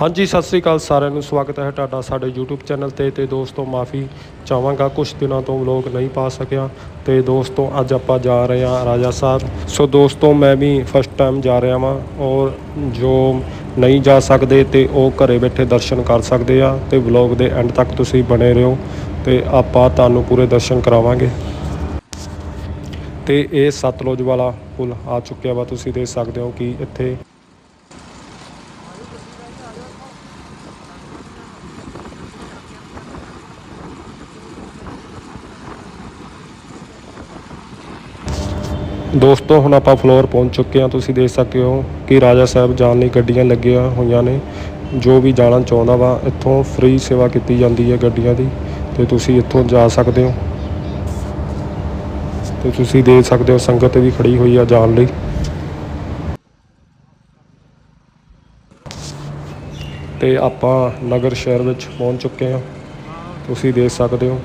ਹਾਂਜੀ, ਸਤਿ ਸ੍ਰੀ ਅਕਾਲ ਸਾਰਿਆਂ ਨੂੰ। ਸਵਾਗਤ ਹੈ ਤੁਹਾਡਾ ਸਾਡੇ YouTube ਚੈਨਲ ਤੇ। ਤੇ ਦੋਸਤੋ, ਮਾਫੀ ਚਾਹਾਂਗਾ। ਕੁਝ ਦਿਨਾਂ ਤੋਂ ਵਲੌਗ ਨਹੀਂ ਪਾ ਸਕਿਆ। ਤੇ ਦੋਸਤੋ, ਅੱਜ ਆਪਾਂ ਜਾ ਰਹੇ ਹਾਂ ਰਾਜਾ ਸਾਹਿਬ। ਸੋ ਦੋਸਤੋ, ਮੈਂ ਵੀ ਫਸਟ ਟਾਈਮ ਜਾ ਰਿਹਾ ਵਾਂ। ਔਰ ਜੋ ਨਹੀਂ ਜਾ ਸਕਦੇ ਤੇ ਉਹ ਘਰੇ ਬੈਠੇ ਦਰਸ਼ਨ ਕਰ ਸਕਦੇ ਆ। ਤੇ ਵਲੌਗ ਦੇ ਐਂਡ ਤੱਕ ਤੁਸੀਂ ਬਣੇ ਰਹੋ। ਤੇ ਆਪਾਂ ਤੁਹਾਨੂੰ ਪੂਰੇ ਦਰਸ਼ਨ ਕਰਾਵਾਂਗੇ। ਤੇ ਇਹ ਸਤਲੁਜ ਵਾਲਾ ਪੁਲ ਆ ਚੁੱਕਿਆ ਵਾ। ਤੁਸੀਂ ਦੇਖ ਸਕਦੇ ਹੋ ਕਿ ਇੱਥੇ ਦੋਸਤੋ, ਹੁਣ ਆਪਾਂ ਫਲੋਰ ਪਹੁੰਚ ਚੁੱਕੇ ਹਾਂ। ਤੁਸੀਂ ਦੇਖ ਸਕਦੇ ਹੋ ਕਿ ਰਾਜਾ ਸਾਹਿਬ ਜਾਣ ਲਈ ਗੱਡੀਆਂ ਲੱਗੀਆਂ ਹੋਈਆਂ ਨੇ। ਜੋ ਵੀ ਜਾਣਾ ਚਾਹੁੰਦਾ ਵਾ, ਇੱਥੋਂ ਫ੍ਰੀ ਸੇਵਾ ਕੀਤੀ ਜਾਂਦੀ ਹੈ ਗੱਡੀਆਂ ਦੀ। ਤੇ ਤੁਸੀਂ ਇੱਥੋਂ ਜਾ ਸਕਦੇ ਹੋ। ਤੇ ਤੁਸੀਂ ਦੇਖ ਸਕਦੇ ਹੋ, ਸੰਗਤ ਵੀ ਖੜੀ ਹੋਈ ਆ ਜਾਣ ਲਈ। ਤੇ ਆਪਾਂ ਨਗਰ ਸ਼ਹਿਰ ਵਿੱਚ ਪਹੁੰਚ ਚੁੱਕੇ ਹਾਂ। ਤੁਸੀਂ ਦੇਖ ਸਕਦੇ ਹੋ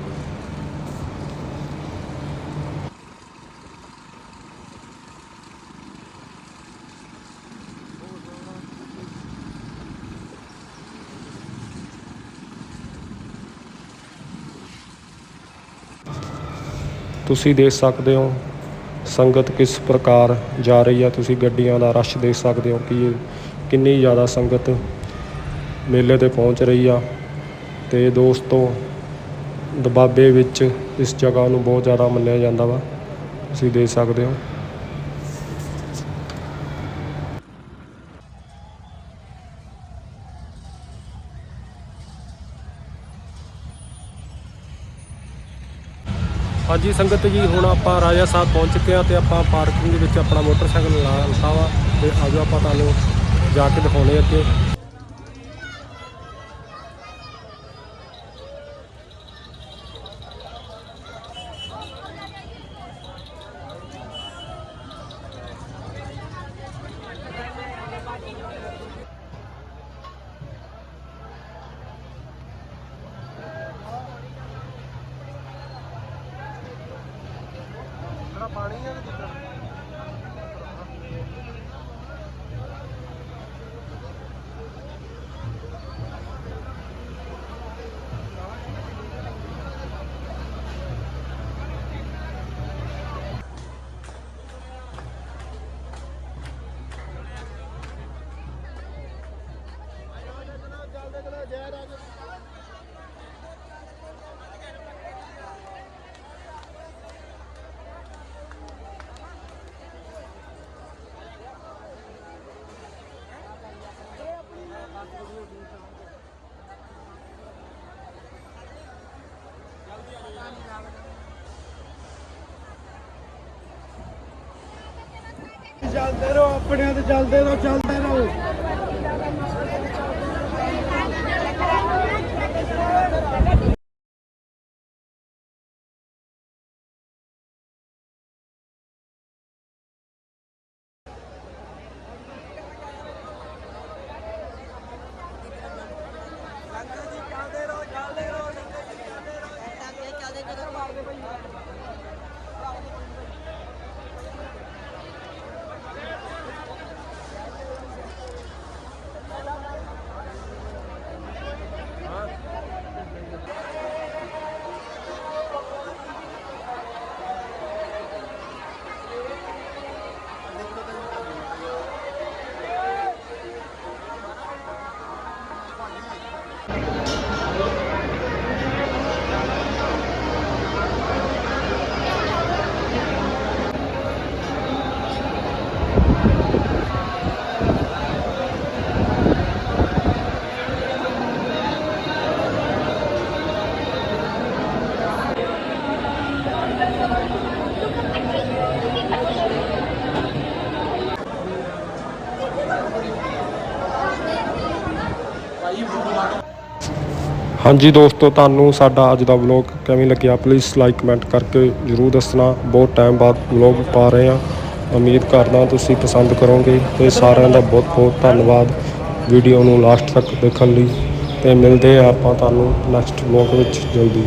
ਤੁਸੀਂ ਦੇਖ ਸਕਦੇ ਹੋ। ਸੰਗਤ ਕਿਸ ਪ੍ਰਕਾਰ ਜਾ ਰਹੀ ਆ, ਤੁਸੀਂ ਗੱਡੀਆਂ ਦਾ ਰਸ਼ ਦੇਖ ਸਕਦੇ ਹੋ ਕਿ ਕਿੰਨੀ ਜ਼ਿਆਦਾ ਸੰਗਤ ਮੇਲੇ ਤੇ ਪਹੁੰਚ ਰਹੀ ਆ। ਤੇ ਦੋਸਤੋ, ਦਬਾਬੇ ਵਿੱਚ ਇਸ ਜਗ੍ਹਾ ਨੂੰ ਬਹੁਤ ਜ਼ਿਆਦਾ ਮੰਨਿਆ ਜਾਂਦਾ ਵਾ। ਤੁਸੀਂ ਦੇਖ ਸਕਦੇ ਹੋ। ਹਾਂਜੀ, ਸੰਗਤ ਜੀ, ਹੁਣ ਆਪਾਂ ਰਾਜਾ ਸਾਹਿਬ ਪਹੁੰਚ ਚੁੱਕੇ ਆ ਤੇ ਆਪਾਂ ਪਾਰਕਿੰਗ ਦੇ ਵਿੱਚ ਆਪਣਾ ਮੋਟਰਸਾਈਕਲ ਲਾ ਲਿਆ ਵਾ ਤੇ ਆਜੋ ਆਪਾਂ ਤੁਹਾਨੂੰ ਜਾ ਕੇ ਦਿਖਾਉਣੇ ਅੱਗੇ। Dad, I just... ਚੱਲਦੇ ਰਹੋ ਆਪਣਿਆਂ ਤੇ ਚੱਲਦੇ ਰਹੋ ਚੱਲਦੇ ਰਹੋ। ਹਾਂਜੀ ਦੋਸਤੋ, ਤੁਹਾਨੂੰ ਸਾਡਾ ਅੱਜ ਦਾ ਵਲੌਗ ਕਿਵੇਂ ਲੱਗਿਆ? ਪਲੀਜ਼ ਲਾਈਕ ਕਮੈਂਟ ਕਰਕੇ ਜਰੂਰ ਦੱਸਣਾ। ਬਹੁਤ ਟਾਈਮ ਬਾਅਦ ਵਲੌਗ ਪਾ ਰਹੇ ਹਾਂ। ਉਮੀਦ ਕਰਦਾ ਤੁਸੀਂ ਪਸੰਦ ਕਰੋਗੇ। ਤੇ ਸਾਰਿਆਂ ਦਾ ਬਹੁਤ ਬਹੁਤ ਧੰਨਵਾਦ। ਵੀਡੀਓ ਨੂੰ ਲਾਸਟ ਤੱਕ ਦੇਖਣ ਲਈ। ਤੇ ਮਿਲਦੇ ਆ ਆਪਾਂ ਤੁਹਾਨੂੰ ਨੈਕਸਟ ਵਲੌਗ ਵਿੱਚ ਜਲਦੀ।